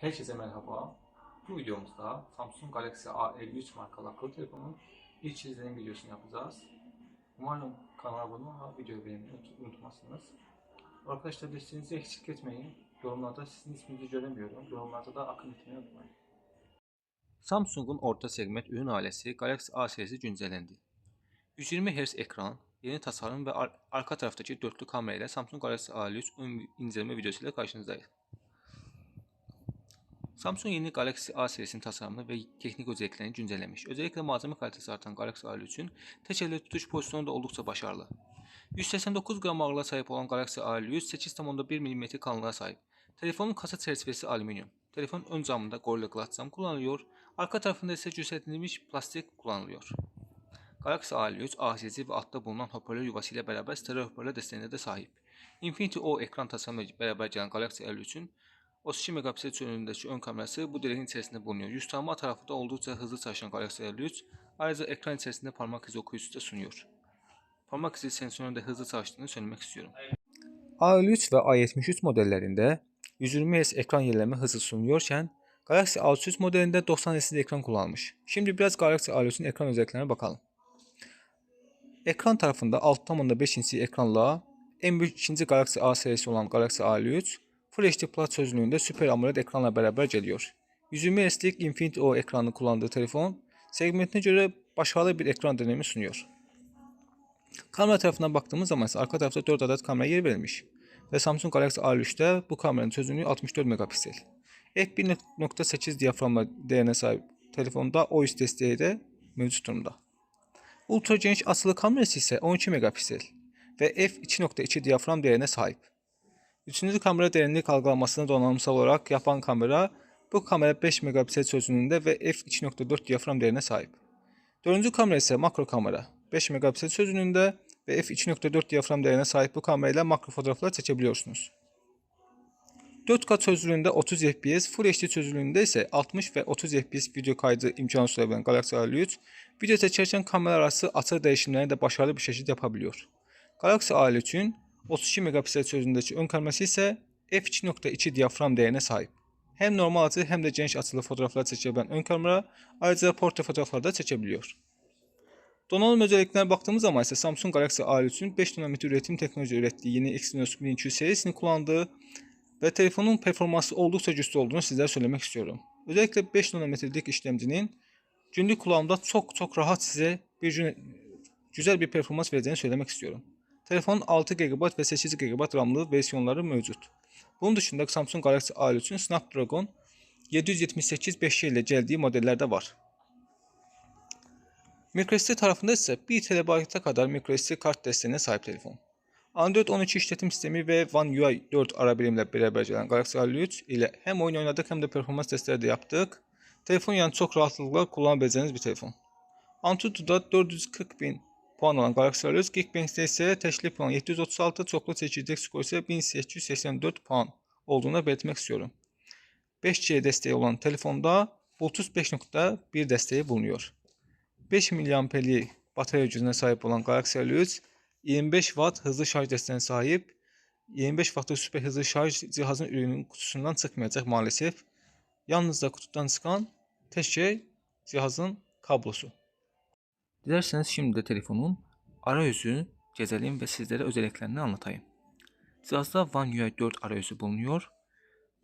Herkese merhaba. Bu videomuzda Samsung Galaxy A53 markalı akıllı telefonun ilk izlenim videosunu yapacağız. Umarım kanala abone olmayı, videoyu beğenmeyi unut- unutmazsınız. Arkadaşlar desteğinizi eksik etmeyin. Yorumlarda sizin isminizi göremiyorum. Yorumlarda da akın etmeyi unutmayın. Samsung'un orta segment ürün ailesi Galaxy A serisi güncellendi. 120 Hz ekran, yeni tasarım ve ar- arka taraftaki dörtlü kamera Samsung Galaxy A53 ön inceleme videosuyla karşınızdayız. Samsung yeni Galaxy A serisinin tasarımını ve teknik özelliklerini güncellemiş. Özellikle malzeme kalitesi artan Galaxy A53'ün tek elle tutuş pozisyonu da oldukça başarılı. 189 gram ağırlığa sahip olan Galaxy A53 8.1 mm kalınlığa sahip. Telefonun kasa çerçevesi alüminyum. Telefonun ön camında Gorilla Glass cam kullanılıyor. Arka tarafında ise cüssetilmiş plastik kullanılıyor. Galaxy A53 ACC ve altta bulunan hoparlör yuvası ile beraber stereo hoparlör desteğine de sahip. Infinity O ekran tasarımıyla beraber gelen Galaxy A53'ün 32 megapiksel çözünürlüğündeki ön kamerası bu deliğin içerisinde bulunuyor. Tanıma tarafı da oldukça hızlı çalışan Galaxy A53 ayrıca ekran içerisinde parmak izi okuyucusu da sunuyor. Parmak izi sensörünün de hızlı çalıştığını söylemek istiyorum. A53 ve A73 modellerinde 120 Hz ekran yenileme hızı sunuyorken Galaxy A63 modelinde 90 Hz ekran kullanmış. Şimdi biraz Galaxy A53'ün ekran özelliklerine bakalım. Ekran tarafında 6.5 inç ekranla en büyük ikinci Galaxy A serisi olan Galaxy A53 Full HD Plus çözünürlüğünde Super AMOLED ekranla beraber geliyor. 120 Hz'lik Infinity O ekranını kullandığı telefon segmentine göre başarılı bir ekran deneyimi sunuyor. Kamera tarafından baktığımız zaman ise arka tarafta 4 adet kamera yer verilmiş. Ve Samsung Galaxy A53'te bu kameranın çözünürlüğü 64 megapiksel. Ek 1.8 diyaframla değerine sahip telefonda OIS desteği de mevcut durumda. Ultra geniş asılı kamerası ise 12 megapiksel ve f2.2 diyafram değerine sahip. Üçüncü kamera derinlik algılamasını donanımsal olarak yapan kamera bu kamera 5 megapiksel çözünürlüğünde ve f2.4 diyafram değerine sahip. Dördüncü kamera ise makro kamera. 5 megapiksel çözünürlüğünde ve f2.4 diyafram değerine sahip bu kamerayla makro fotoğraflar çekebiliyorsunuz. 4K çözünürlüğünde 30 FPS, Full HD çözünürlüğünde ise 60 ve 30 FPS video kaydı imkanı sunabilen Galaxy A53, video çekerken kamera arası açı değişimlerini de başarılı bir şekilde yapabiliyor. Galaxy A53'ün 32 megapiksel çözünürlüğündeki ön kamerası ise f2.2 diyafram değerine sahip. Hem normal açı hem de geniş açılı fotoğraflar çekebilen ön kamera ayrıca portre fotoğrafları da çekebiliyor. Donanım özelliklerine baktığımız zaman ise Samsung Galaxy A53'ün 5 nanometre üretim teknoloji ürettiği yeni Exynos 1200 serisini kullandığı ve telefonun performansı oldukça güçlü olduğunu sizlere söylemek istiyorum. Özellikle 5 nanometrelik işlemcinin günlük kullanımda çok çok rahat size bir güzel bir performans vereceğini söylemek istiyorum. Telefonun 6 GB ve 8 GB RAM'lı versiyonları mevcut. Bunun dışında Samsung Galaxy A53'ün Snapdragon 778 5G ile geldiği modeller de var. microSD tarafında ise 1 TB'a kadar microSD kart desteğine sahip telefon. Android 13 işletim sistemi ve One UI 4 ara birimle beraber gelen Galaxy A53 ile hem oyun oynadık hem de performans testleri de yaptık. Telefon yani çok rahatlıkla kullanabileceğiniz bir telefon. Antutu'da 440 bin Puan olan Qaraqsarayöz, Geekbengs-də isə təklif puanı 736, çoxlu çəkirdək skoru isə 1884 puan olduğunu belirtmək istəyirəm. 5G dəstəyi olan telefonda Bluetooth 5.1 dəstəyi bulunuyor. 5 mAh-lik batareya gücünə sahib olan Qaraqsarayöz 25 Watt hızlı şarj dəstəyinə sahib, 25 Wattlı super hızlı şarj cihazın ürünün qutusundan çıxmayacaq maalesef. Yalnız da qutudan çıxan tək şey cihazın kablosu. Dilerseniz şimdi de telefonun arayüzünü gezelim ve sizlere özelliklerini anlatayım. Cihazda One UI 4 arayüzü bulunuyor.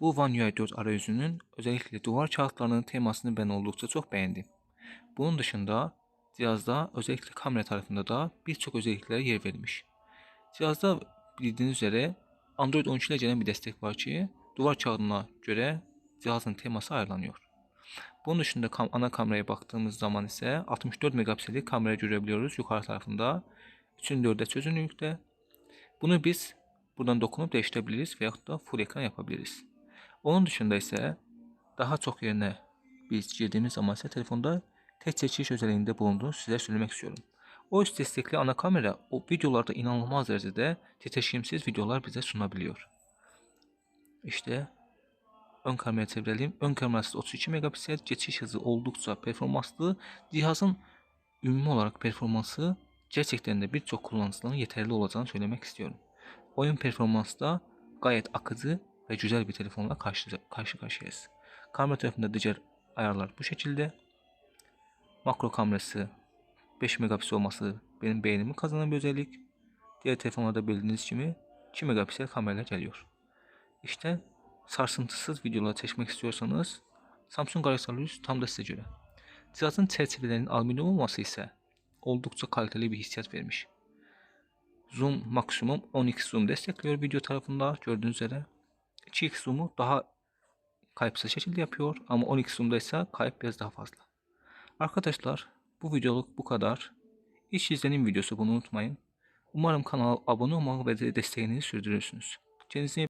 Bu One UI 4 arayüzünün özellikle duvar kağıtlarının temasını ben oldukça çok beğendim. Bunun dışında cihazda özellikle kamera tarafında da birçok özelliklere yer verilmiş. Cihazda bildiğiniz üzere Android 13 ile gelen bir destek var ki duvar kağıdına göre cihazın teması ayarlanıyor. Bunun dışında kam ana kameraya baktığımız zaman ise 64 megapiksellik kamera görebiliyoruz yukarı tarafında. 3'ün 4'e çözünürlükte. Bunu biz buradan dokunup değiştirebiliriz veyahut da full ekran yapabiliriz. Onun dışında ise daha çok yerine biz girdiğimiz zaman ise telefonda tek çekiş özelliğinde bulunduğunu size söylemek istiyorum. OIS destekli ana kamera o videolarda inanılmaz derecede titreşimsiz videolar bize sunabiliyor. İşte ön kameraya çevirelim. Ön kamerası 32 megapiksel, geçiş hızı oldukça performanslı. Cihazın ümumi olarak performansı gerçekten de birçok kullanıcıların yeterli olacağını söylemek istiyorum. Oyun performansı da gayet akıcı ve güzel bir telefonla karşı, karşı karşıyayız. Kamera tarafında diğer ayarlar bu şekilde. Makro kamerası 5 megapiksel olması benim beğenimi kazanan bir özellik. Diğer telefonlarda bildiğiniz gibi 2 megapiksel kamerayla geliyor. İşte sarsıntısız videolar çekmek istiyorsanız Samsung Galaxy A100 tam da size göre. Cihazın çerçevelerinin alüminyum olması ise oldukça kaliteli bir hissiyat vermiş. Zoom maksimum 10x zoom destekliyor video tarafında gördüğünüz üzere. 2x zoom'u daha kayıpsız şekilde yapıyor ama 10x zoom'da ise kayıp biraz daha fazla. Arkadaşlar bu videoluk bu kadar. İç izlenim videosu bunu unutmayın. Umarım kanala abone olmayı ve de desteğinizi sürdürürsünüz. Kendinize